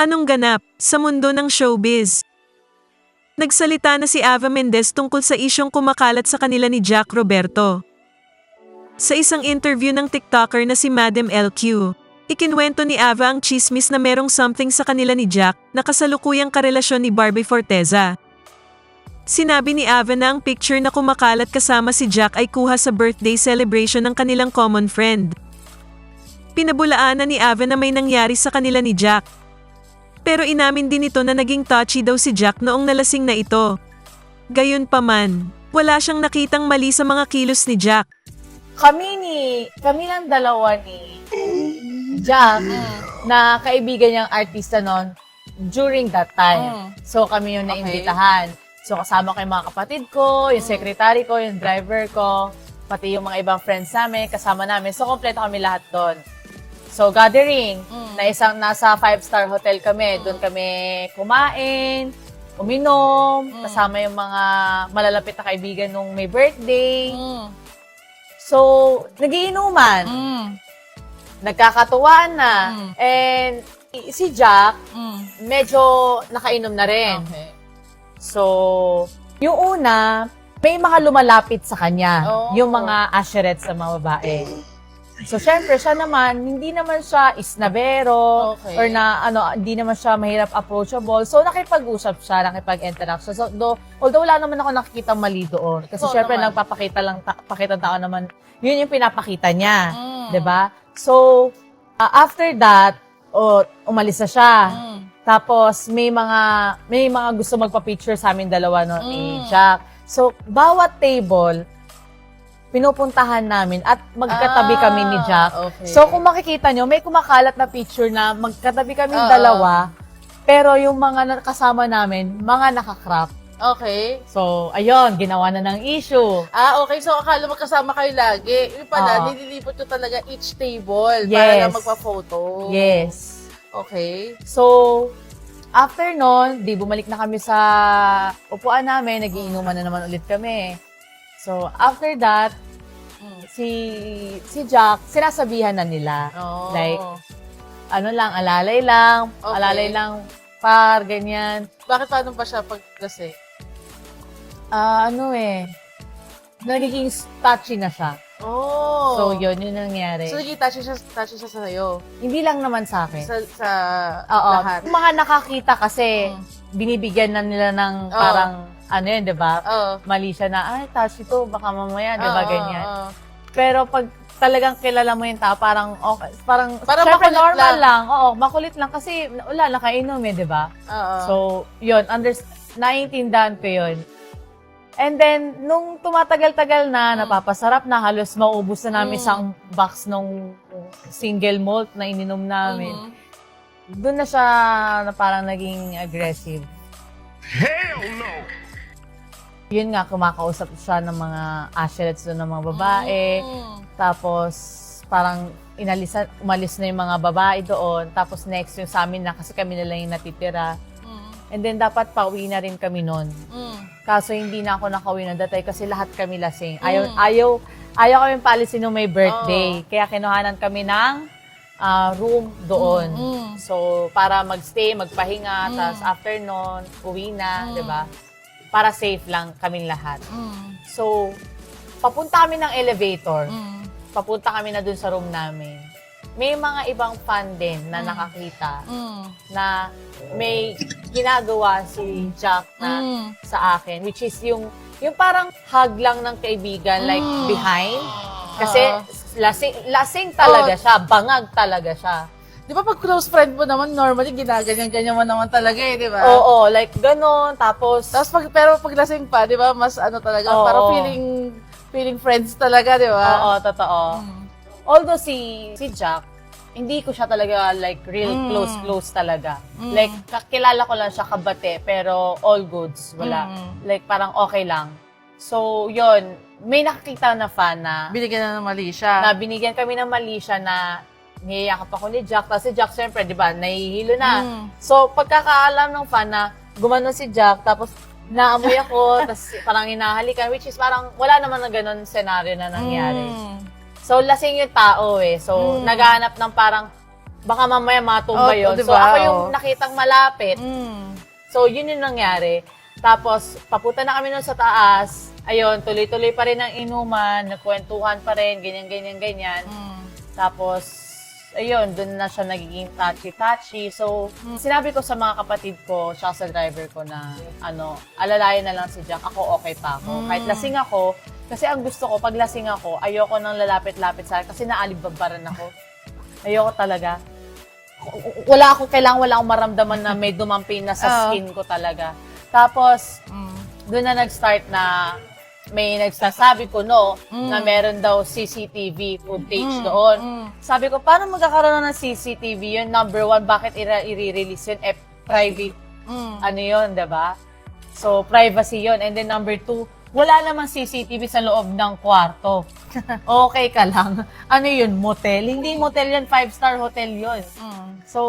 Anong ganap sa mundo ng showbiz? Nagsalita na si Ava Mendez tungkol sa isyong kumakalat sa kanila ni Jack Roberto. Sa isang interview ng TikToker na si Madam LQ, ikinwento ni Ava ang chismis na merong something sa kanila ni Jack na kasalukuyang karelasyon ni Barbie Forteza. Sinabi ni Ava na ang picture na kumakalat kasama si Jack ay kuha sa birthday celebration ng kanilang common friend. Pinabulaanan ni Ava na may nangyari sa kanila ni Jack. Pero inamin din ito na naging touchy daw si Jack noong nalasing na ito. Gayunpaman, wala siyang nakitang mali sa mga kilos ni Jack. Kami ni, kami lang dalawa ni Jack, na kaibigan niyang artista noon during that time. So kami yung naimbitahan. So kasama ko yung mga kapatid ko, yung secretary ko, yung driver ko, pati yung mga ibang friends namin, kasama namin. So kompleto kami lahat doon. So gathering, na isang nasa five-star hotel kami. Doon kami kumain, uminom, kasama yung mga malalapit na kaibigan nung may birthday. So, nagiinuman. Nagkakatuwaan na. Mm. And si Jack, Mm. medyo nakainom na rin. Okay. So, yung una, may mga lumalapit sa kanya. Oh. Yung mga asherets sa mga babae. So, syempre, siya naman, hindi naman siya isnabero Okay. or na, ano, hindi naman siya mahirap approachable. So, nakipag-usap siya, nakipag-interaction. So, do, although wala naman ako nakikita mali doon. Kasi Oo syempre, naman. nagpapakita lang, ta- pakita tao naman, yun yung pinapakita niya. Mm. 'di ba? So, uh, after that, oh, umalis na siya. Mm. Tapos may mga may mga gusto magpa-picture sa amin dalawa no ni Mm. Jack. So, bawat table pinupuntahan namin at magkatabi Ah, kami ni Jack. okay. So, kung makikita nyo, may kumakalat na picture na magkatabi kami Oo. dalawa. Pero yung mga kasama namin, mga nakakrap. Okay. So, ayun, ginawa na ng issue. Ah, okay. So, akala magkasama kayo lagi. Yung pala, Oo. nililipot ko talaga each table para Yes. lang magpa-photo. Yes. Okay. So, after nun, di bumalik na kami sa upuan namin, nagiinuman na naman ulit kami. So, after that, si si Jack, sinasabihan na nila. Oh. Like, ano lang, alalay lang, Okay. alalay lang, par, ganyan. Bakit paano pa siya pag kasi? Ah, ano eh, nagiging touchy na siya. Oh. So, yun, yun ang nangyari. So, naging touchy siya, touchy siya sa'yo. Hindi lang naman sa akin. Sa, sa Oo. lahat. Mga nakakita kasi, Mm. binibigyan na nila ng Oo. parang, ano yun, di ba? Oo. mali siya na, ay, touchy to, baka mamaya, di ba, Oo, ganyan. oo. Pero pag talagang kilala mo yung tao, parang, okay, parang, Parang syempre makulit normal lang. lang. Oo, makulit lang kasi, wala, nakainom eh, di ba? Oo. So, yun, under, naiintindahan ko yun. And then, nung tumatagal-tagal na, napapasarap na, halos maubos na namin Mm. isang box nung single malt na ininom namin. Mhm. Doon na siya na parang naging aggressive. Yun nga, kumakausap siya ng mga asherets doon ng mga babae. Mm. Tapos, parang inalisan, umalis na yung mga babae doon. Tapos next yung sa amin na kasi kami na lang yung natitira. Mm. And then dapat pauwi na rin kami noon. Mm. Kaso hindi na ako nakauwi ng datay kasi lahat kami lasing. Ayaw, Mm. ayaw, ayaw kami paalisin nung may birthday. Kaya kinuhanan kami ng ah, room doon. Mm. So, para magstay, magpahinga, Mm. tapos after nun, uwi na, Mm. di ba? Para safe lang kaming lahat. Mm. So, papunta kami ng elevator. Mm. Papunta kami na dun sa room namin. May mga ibang fan din na Mm. nakakita Mm. na may ginagawa si Jack na Mm. sa akin, which is yung yung parang hug lang ng kaibigan, like Mm. behind. Kasi Oo. lasing, lasing talaga Oo. siya, bangag talaga siya. Di ba pag close friend mo naman, normally ginaganyan-ganyan mo naman talaga eh, di ba? Oo, like ganon. Tapos, Tapos pag, pero pag lasing pa, di ba, mas ano talaga, Oo. parang feeling, feeling friends talaga, di ba? oo, totoo. Mm. Although si, si Jack, hindi ko siya talaga like real Mm. close close talaga. Mm. Like kakilala ko lang siya kabate pero all goods, wala. Mm. Like parang okay lang. So, yon may nakakita na fan na Binigyan na ng mali siya. na binigyan kami ng mali siya na niyayakap ako ni Jack. Tapos si Jack, syempre, di ba, nahihilo na. Mm. So, pagkakaalam ng fan na gumano si Jack, tapos naamoy ako, tapos parang hinahalikan, which is parang wala naman na ganun scenario na nangyari. Mm. So, lasing yung tao eh. So, Mm. naghahanap ng parang baka mamaya matumba Oh, yun. di So, ako yung nakitang malapit. Mm. So, yun yung nangyari. Tapos, papunta na kami nun sa taas. Ayun, tuloy-tuloy pa rin ang inuman, nagkwentuhan pa rin, ganyan, ganyan, ganyan. Mm. Tapos, ayun, dun na siya nagiging touchy-touchy. So, sinabi ko sa mga kapatid ko, tsaka sa driver ko na, ano, alalayan na lang si Jack. Ako okay pa ako. Kahit lasing ako, kasi ang gusto ko, pag lasing ako, ayoko nang lalapit-lapit sa akin kasi naalibabaran ako. Ayoko talaga. Wala ako, kailangan wala akong maramdaman na may dumampi na sa Oo. skin ko talaga. Tapos, Mm. doon na nag-start na may nagsasabi ko no Mm. na meron daw CCTV footage Mm, doon. mm. Sabi ko, paano magkakaroon ng CCTV yun? Number one, bakit i-release yun? Eh, private, Mm. ano yun, 'di ba? So, privacy yun. And then number two, wala namang CCTV sa loob ng kwarto. okay ka lang. Ano yun, motel? Hindi motel yun, five-star hotel yun. Mm. So,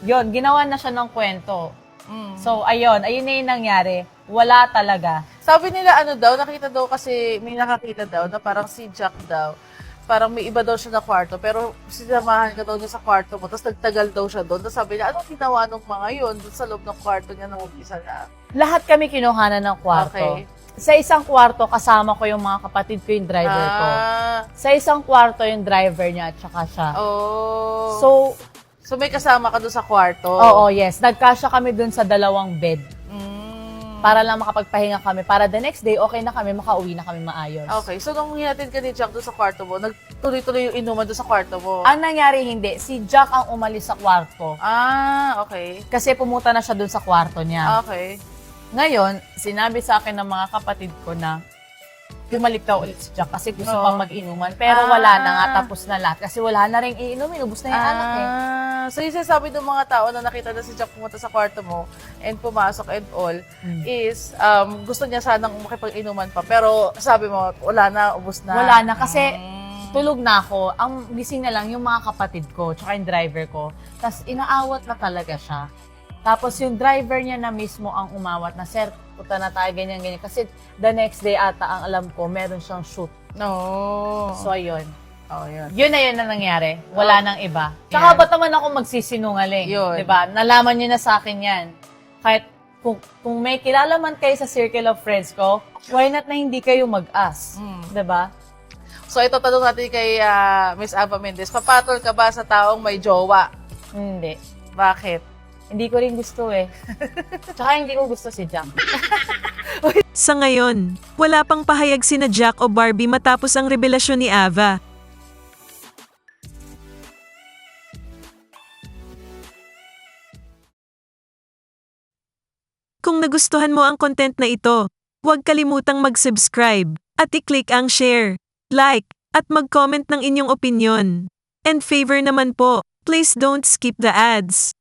yun, ginawa na siya ng kwento. Mm. So, ayun, ayun na yung nangyari. Wala talaga. Sabi nila ano daw, nakita daw kasi may nakakita daw na parang si Jack daw, parang may iba daw siya na kwarto, pero sinamahan ka daw niya sa kwarto mo, tapos nagtagal daw siya doon. Tapos sabi niya, anong ginawa nung mga yun doon sa loob ng kwarto niya nung umpisa na? Lahat kami kinuhanan ng kwarto. Okay. Sa isang kwarto, kasama ko yung mga kapatid ko, yung driver ko. Ah, Sa isang kwarto, yung driver niya at saka siya. oh. So, So, may kasama ka doon sa kwarto? oo, yes. Nagkasya kami dun sa dalawang bed. Mm. Para lang makapagpahinga kami. Para the next day, okay na kami, makauwi na kami maayos. Okay, so nung hinatid ka ni Jack doon sa kwarto mo, nagtuloy-tuloy yung inuman doon sa kwarto mo? Ang nangyari, hindi. Si Jack ang umalis sa kwarto. ah, okay. Kasi pumunta na siya dun sa kwarto niya. Okay. Ngayon, sinabi sa akin ng mga kapatid ko na bumalik daw ulit si Jack kasi gusto Oo. pang mag-inuman. Pero Ah. wala na nga, tapos na lahat. Kasi wala na rin iinumin, ubus na yung anak eh. Ah, so yung sinasabi ng mga tao na nakita na si Jack pumunta sa kwarto mo and pumasok and all Hmm. is um, gusto niya sanang makipag-inuman pa. Pero sabi mo, wala na, ubos na. Wala na kasi Mm. tulog na ako. Ang gising na lang yung mga kapatid ko, tsaka yung driver ko. Tapos inaawat na talaga siya. Tapos yung driver niya na mismo ang umawat na, Sir, puta na tayo, ganyan, ganyan. Kasi the next day ata, ang alam ko, meron siyang shoot. No. So, ayun. oh, yun. Yun na yun na nangyari. Wala Oh. nang iba. Tsaka ba't naman ako magsisinungaling? Yun. 'Di ba? Nalaman niyo na sa akin yan. Kahit kung, kung may kilala man kayo sa circle of friends ko, why not na hindi kayo mag-ask? Mm. 'Di ba? So ito tanong natin kay ah, Miss Ava Mendez, papatol ka ba sa taong may jowa? Hindi. Bakit? Hindi ko rin gusto eh. Tsaka hindi ko gusto si Jack. Sa ngayon, wala pang pahayag sina Jack o Barbie matapos ang revelasyon ni Ava. Kung nagustuhan mo ang content na ito, huwag kalimutang mag-subscribe at i-click ang share, like, at mag-comment ng inyong opinion. And favor naman po, please don't skip the ads.